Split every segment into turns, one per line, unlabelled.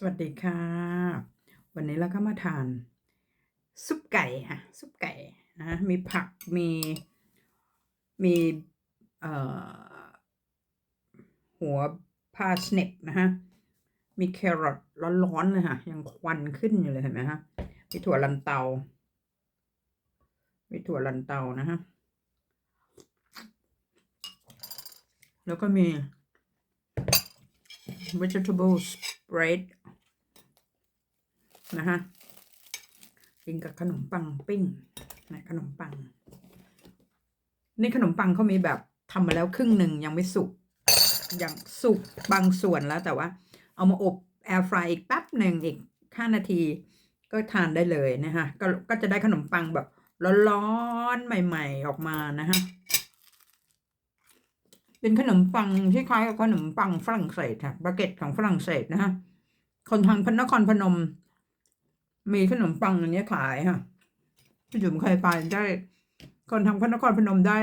สวัสดีค่ะ วันนี้เราก็มาทาน ซุปไก่ค่ะ ซุปไก่นะมีผักมีมีเอ่อหัวพาสเนปนะฮะ มีแครอทร้อนๆเลยค่ะ ยังควันขึ้นอยู่เลยเห็นไหมฮะมีถั่วลันเตา มีถั่วลันเตานะฮะ แล้วก็มี vegetable spread นะฮะกินกับขนมปังปิ้งนะขนมปัง นี่ขนมปังเขามีแบบทำมาแล้วครึ่งหนึ่งยังไม่สุกยังสุกบางส่วนแล้วแต่ว่า เอามาอบแอร์ฟรายอีกแป๊บหนึ่งอีกห้านาทีก็ทานได้เลยนะฮะก็ก็จะได้ขนมปังแบบร้อนๆใหม่ ๆออกมานะฮะเป็นขนมปังที่คล้ายกับขนมปังฝรั่งเศสค่ะบาเก็ตของฝรั่งเศสนะฮะคนทางพระนครพนม มีขนมปังอันนี้ขายค่ะพี่จุ๋มเคยไปได้ คนทางพระนครพนมได้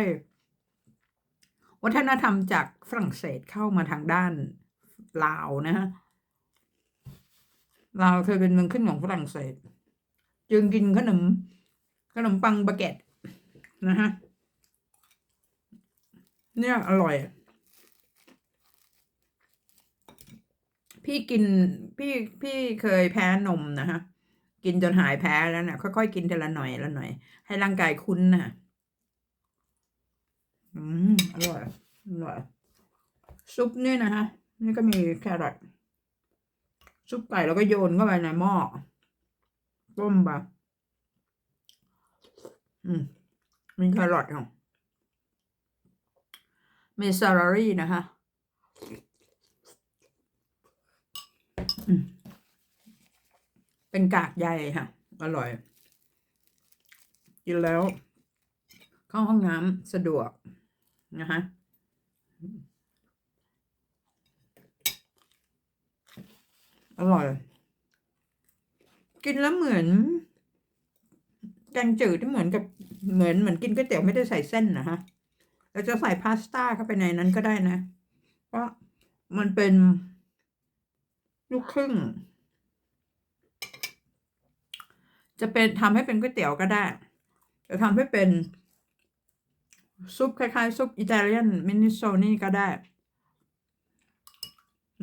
วัฒนธรรมจากฝรั่งเศสเข้ามาทางด้านลาวนะฮะลาวเคยเป็นเมืองขึ้นของฝรั่งเศส จึงกินขนม ขนมปังบาเก็ตนะฮะเนี่ยอร่อย พี่กินพี่พี่เคยแพ้นมนะฮะ กินจนหายแพ้แล้วนะค่อยๆกินทีละหน่อยละหน่อย ให้ร่างกายคุ้นนะอืมอร่อยอร่อยซุปนี่นะฮะ นี่ก็มีแครอทซุปไก่แล้วก็โยนเข้าไปในหม้อต้มไปอืมมีแครอทของมีซาลารี่นะคะอืม เป็นกากใยค่ะ อร่อย กินแล้ว เข้าห้องน้ำสะดวกนะคะอร่อย กินแล้วเหมือนแกงจืดที่เหมือนกับเหมือนเหมือนกินก๋วยเตี๋ยวไม่ได้ใส่เส้นนะฮะเราจะใส่พาสต้าเข้าไปในนั้นก็ได้นะ เพราะมันเป็นลูกครึ่ง จะเป็นทำให้เป็นก๋วยเตี๋ยวก็ได้จะทำให้เป็นซุปคล้ายๆซุปอิตาเลียนมินิโซนี่ก็ได้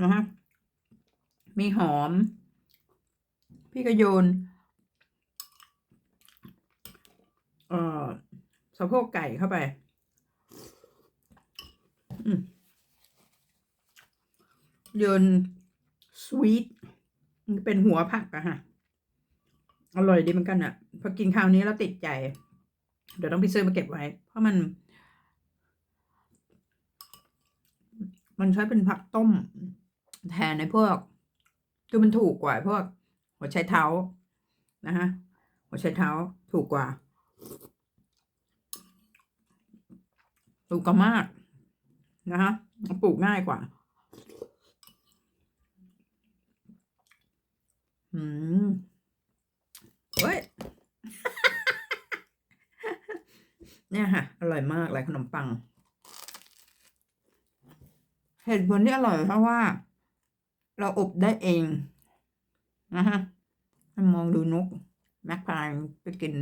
นะฮะมีหอม พี่ก็โยนเอ่อสะโพกไก่เข้าไป โยนสวีทเป็นหัวผักอะฮะ อร่อยดีเหมือนกันอะพอกินคราวนี้แล้วติดใจ เดี๋ยวต้องไปซื้อมาเก็บไว้ เพราะมัน มันใช้เป็นผักต้ม แทนในพวก คือมันถูกกว่าพวก หัวไชเท้านะฮะ หัวไชเท้าถูกกว่า ถูกกว่ามากนะฮะปลูกง่ายกว่า อืมเฮ้ย เนี่ยค่ะ อร่อยมากเลยขนมปัง เหตุผลที่อร่อยเพราะว่า เราอบได้เองนะฮะมองดูนกแม็กพายไปกิน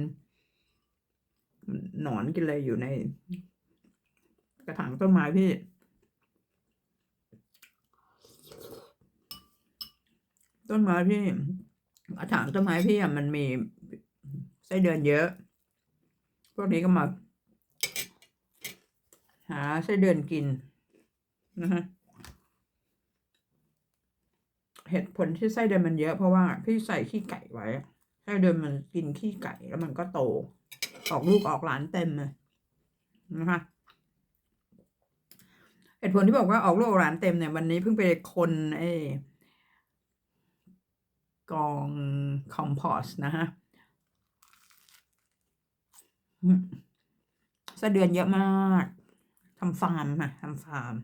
หนอนกินอะไรอยู่ใน กระถางต้นไม้พี่ต้นไม้พี่กระถางต้นไม้พี่อะมันมีไส้เดือนเยอะ พวกนี้ก็มา หาไส้เดือนกินนะฮะเหตุผลที่ไส้เดือนมันเยอะเพราะว่าพี่ใส่ขี้ไก่ไว้ไส้เดือนมันกินขี้ไก่แล้วมันก็โต ออกลูกออกหลานเต็มเลยนะคะเหตุผลที่บอกว่าออกลูกออกหลานเต็มเนี่ยวันนี้เพิ่งไปคนไอ้กองคอมโพสนะฮะไส้เดือนเยอะมาก ทำฟาร์มค่ะทำฟาร์ม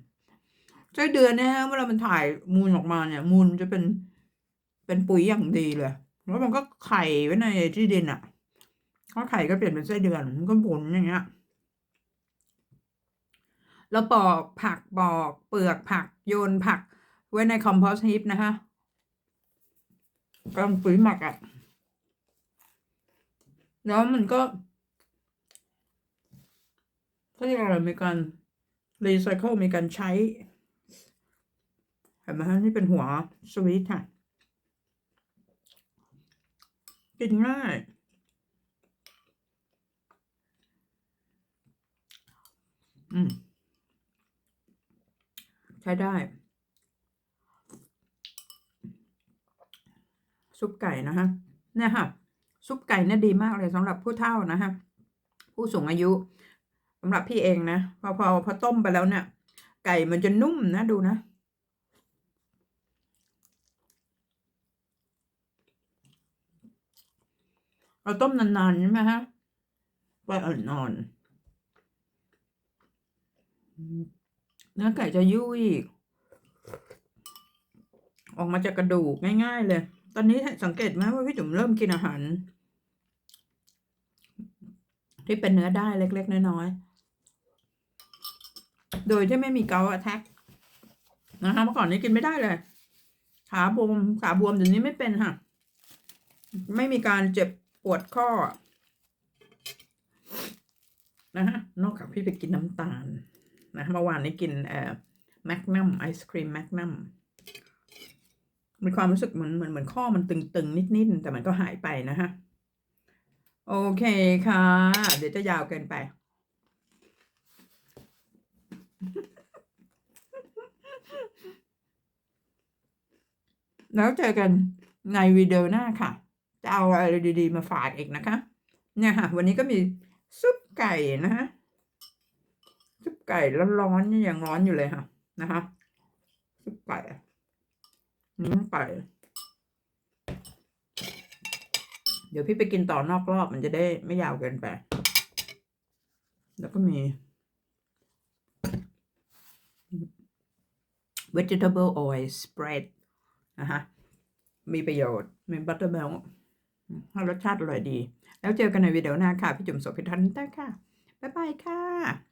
ไส้เดือนเนี่ยฮะเวลามันถ่ายมูลออกมาเนี่ย มูลจะเป็นเป็นปุ๋ยอย่างดีเลย แล้วมันก็ไข่ไว้ในที่ดินอะก็ไข่ก็เปลี่ยนเป็นไส้เดือนมันก็ผลอย่างเงี้ยแล้วปอกผักปอกเปลือกผักโยนผัก ไว้ในคอมโพสต์ฮีปนะคะกำปุ๋ยหมักอะ่ะ แล้วมันก็เขาเรียกอะไรมีการ รีไซเคิลมีการใช้ เห็นไหมฮะนี่เป็นหัวสวีทค่ะ กินง่ายอืมใช้ได้ ซุปไก่นะฮะเนี่ยค่ะ ซุปไก่เนี่ยดีมากเลยสำหรับผู้เฒ่านะฮะ ผู้สูงอายุำหรับพี่เองนะพอพอพอต้มไปแล้วเนี่ย ไก่มันจะนุ่มนะดูนะเราต้มนานๆใช่ไหมฮะไฟอ่อนๆเนื้อไก่จะยุ่ยออกมาจากกระดูกง่าย ๆ เลย ตอนนี้สังเกตไหมว่าพี่จุ๋มเริ่มกินอาหาร ที่เป็นเนื้อได้เล็ก ๆ น้อยๆ โดยที่ไม่มีเกาแทกนะคะเมื่อก่อนนี้กินไม่ได้เลย ขาบวมขาบวมเดี๋ยวนี้ไม่เป็นค่ะ ไม่มีการเจ็บปวดข้อ นะฮะนอกจากพี่ไปกินน้ำตาลนะเมื่อวานนี้กินเอ่อแมกนัมไอศครีมแมกนัมมีความรู้สึกเหมือนเหมือนเหมือนข้อมันตึงๆ นิดๆ แต่มันก็หายไปนะฮะ โอเคค่ะ เดี๋ยวจะยาวเกินไป แล้วเจอกันในวิดีโอหน้าค่ะ จะเอาอะไรดีๆ มาฝากอีกนะคะ เนี่ยค่ะ วันนี้ก็มีซุปไก่นะฮะซุปไก่ร้อนๆนี่ยังร้อนอยู่เลยค่ะ นะคะซุปไก่นิ้วไก่เดี๋ยวพี่ไปกินต่อนอกรอบมันจะได้ไม่ยาวเกินไป แล้วก็มี vegetable oil spread นะคะมีประโยชน์มีบัตเตอร์เมลรสชาติอร่อยดี แล้วเจอกันในวิดีโอหน้าค่ะ พี่จุ๋มโสภิทันได้ค่ะ บ๊ายบายค่ะ